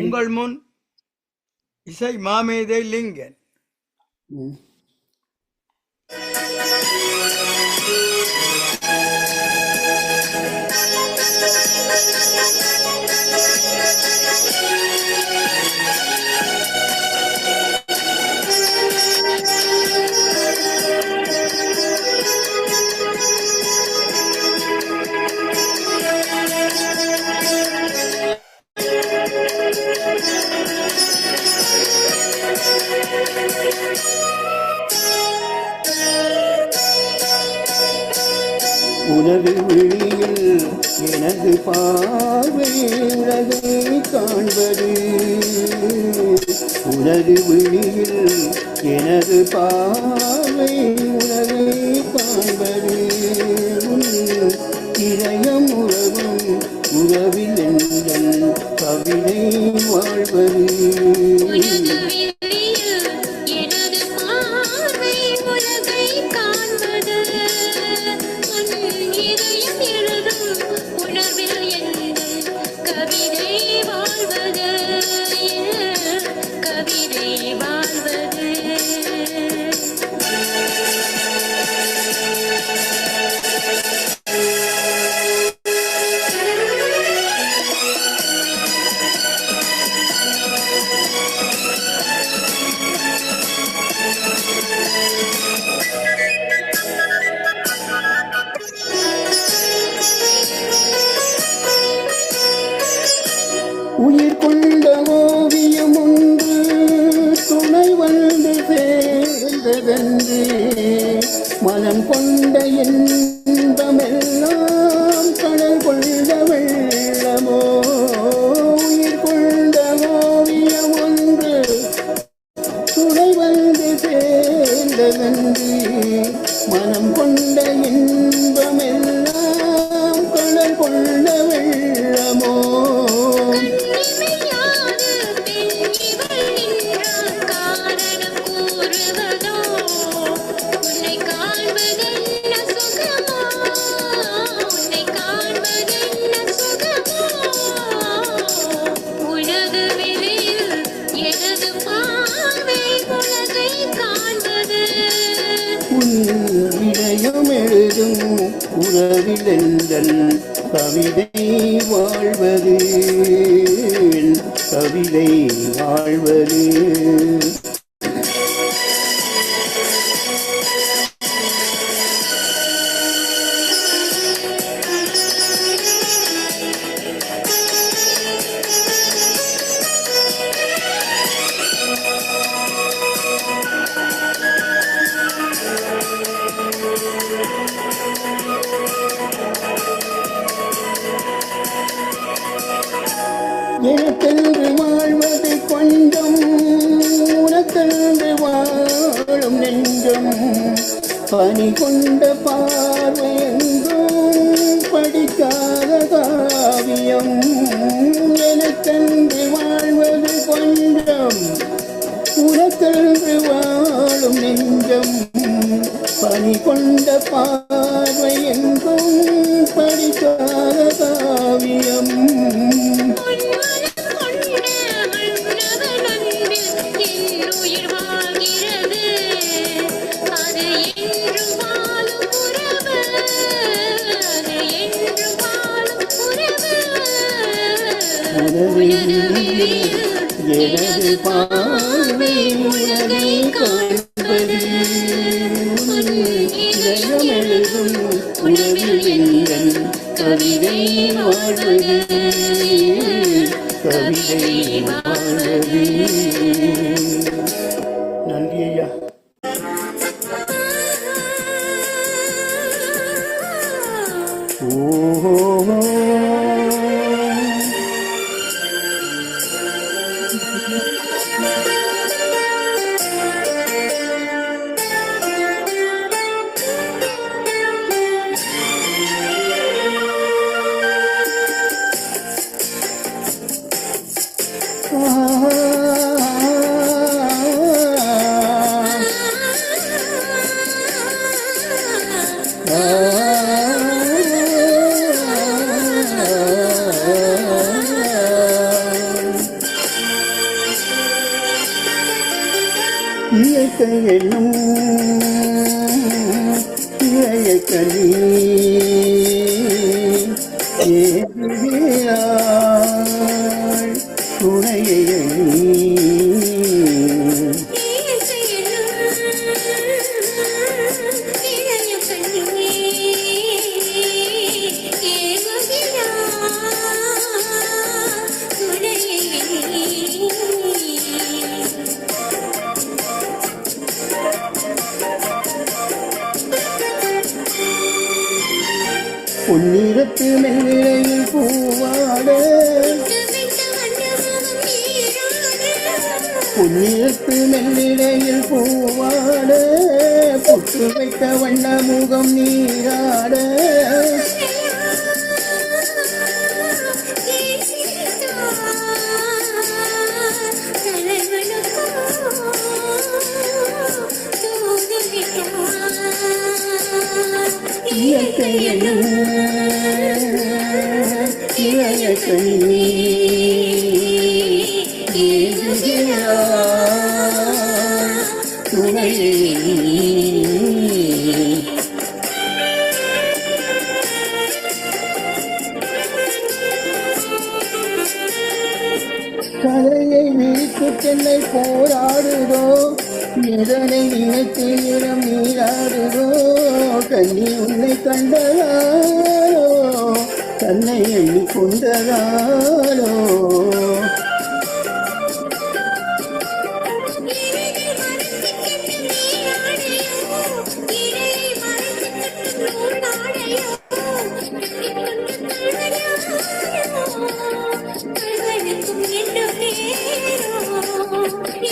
உங்கள் முன் இசை மாமேதை லிங்கன் Mm. உனது விழியில் எனது பாவை உனது காண்பது. இதயம் உறவும் உறவில் எங்கள் கவிதை வாழ்வது. எங்கள் கவிதை வாழ்வது கவிதை வாழ்வது. ലിംഗമോ പണി കൊണ്ട പാർവയെന്തോ வாழவி கவிதை வாழவி இயற்கை என்னும் பொன்னிறத்து மெல்லிழையில் பூவாட. பொன்னிறத்து மெல்லிழையில் பூவாட. பொட்டு வைத்த வண்ண முகம் நீராட. கதையை விரித்து தென்னை போராடுதோ? எதனை நினைத்து இடம் நீராடுவோ கண்ணி உன்னை கண்டதாரோ தன்னை எண்ணி கொண்டதாரோ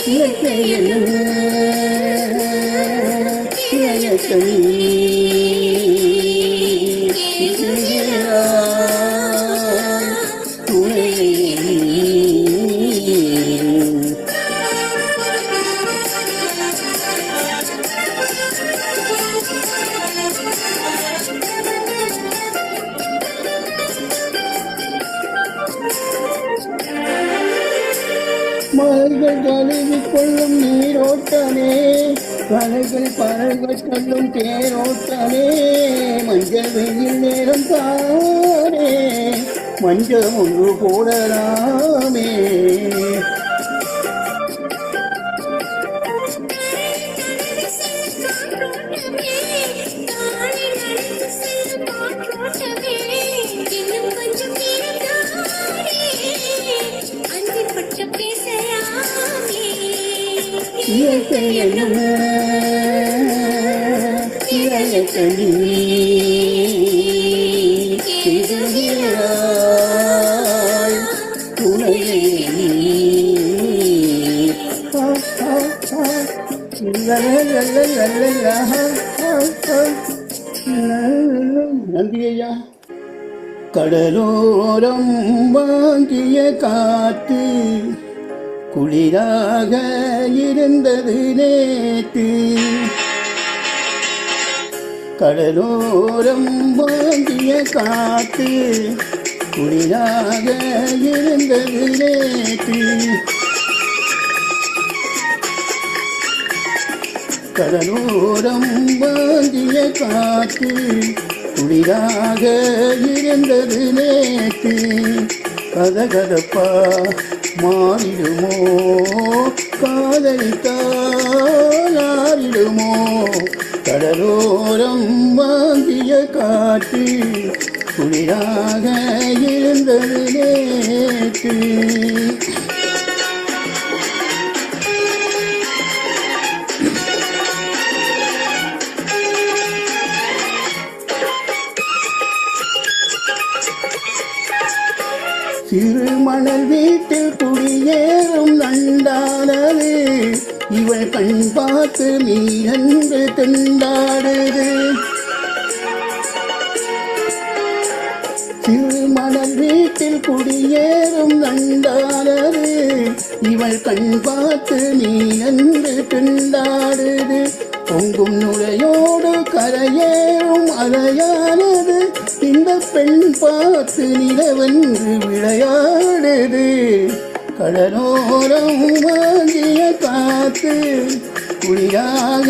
இயற்கை என்னும் இளைய மஞ்சள் பறவைகள் சொல்லும் தேரோட்டமே. மஞ்சள் வெயில் நேரம் தானே. மஞ்சள் ஒன்று போடலாமே. இயற்கை என்னும் இளைய கனி எதிர்கிறாள் துணையை நன்றி ஐயா கடலோரம் வாங்கிய காத்து குளிராக இருந்தது நேற்று. கடலோரம் வாங்கிய காத்து குளிராக இருந்தது நேற்று கடலோரம் வாங்கிய காத்து குளிராக இருந்தது நேற்று கதகதப்பா மாறிடுமோ? காதலித்தாரிடுமோ கடலோரம் வாங்கிய காற்று குளிராக இருந்தது நேற்று. சிறுமணல் வீட்டில் குடியேறும் நண்டானது இவள் கண் பார்த்து நீ மீனன்று திண்டாடுது திருமணம் வீட்டில் குடியேறும் நண்டானது இவள் கண் பார்த்து நீ என்று திண்டாடுது பொங்கும் நுழையோடு கரையேறும் அலையானது. இந்த பெண் பார்த்து நிலவென்று விளையாடுது. கடலோரம் வாங்கிய காத்து குளிராக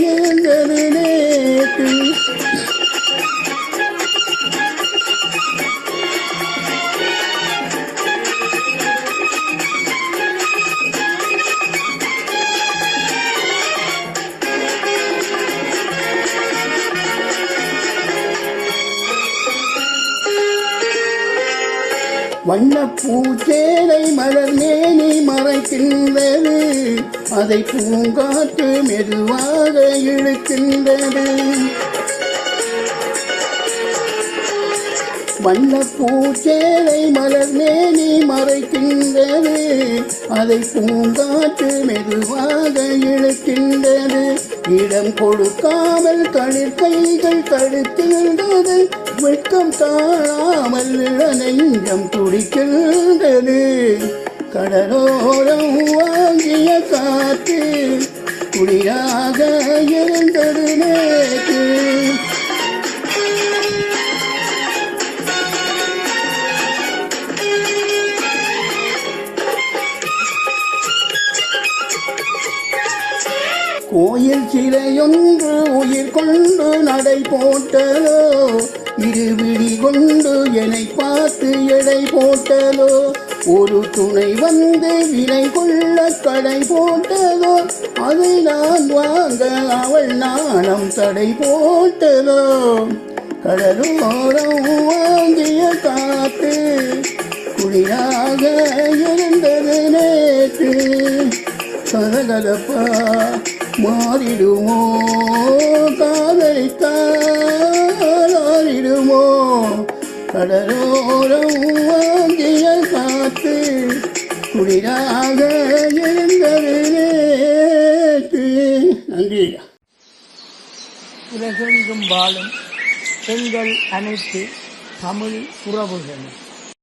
இருந்தது நேற்று. வண்ணப்பூச்சேலை மலர் மேனி மறைக்கின்றது. அதை பூங்காற்று மெதுவாக இழுக்கின்றது. வண்ணப்பூச்சேலை மலர் மேனி மறைக்கின்றது. அதை பூங்காற்று மெதுவாக இழுக்கின்றது. இடம் கொடுக்காமல் தளிர் கைகள் தடுக்கின்றது. வெட்கம் தாழாமல் நெஞ்சம் துடிக்கின்றது கடலோரம் வாங்கிய காத்து குளிராக இருந்தது நேற்று. கோயில் சிலையொன்று உயிர் கொண்டு நடை போட்டதோ இருவிழி கொண்டு என்னை பார்த்து எடை போட்டதோ? ஒரு துணை வந்து வினை கொள்ள கடை போட்டதோ? அதை நான் வாங்க அவள் நாணம் தடை போட்டதோ? கடலோரம் வாங்கிய காத்து குளிராக இருந்தது நேற்று. கதகதப்பா மாறிடுமோ? காதலித்தான் கடலோரம் வாங்கிய காத்து குளிராக இருந்தது நன்றி உலகெங்கும் வாழும் பெண்கள் அனைத்து தமிழ் உறவுகளும்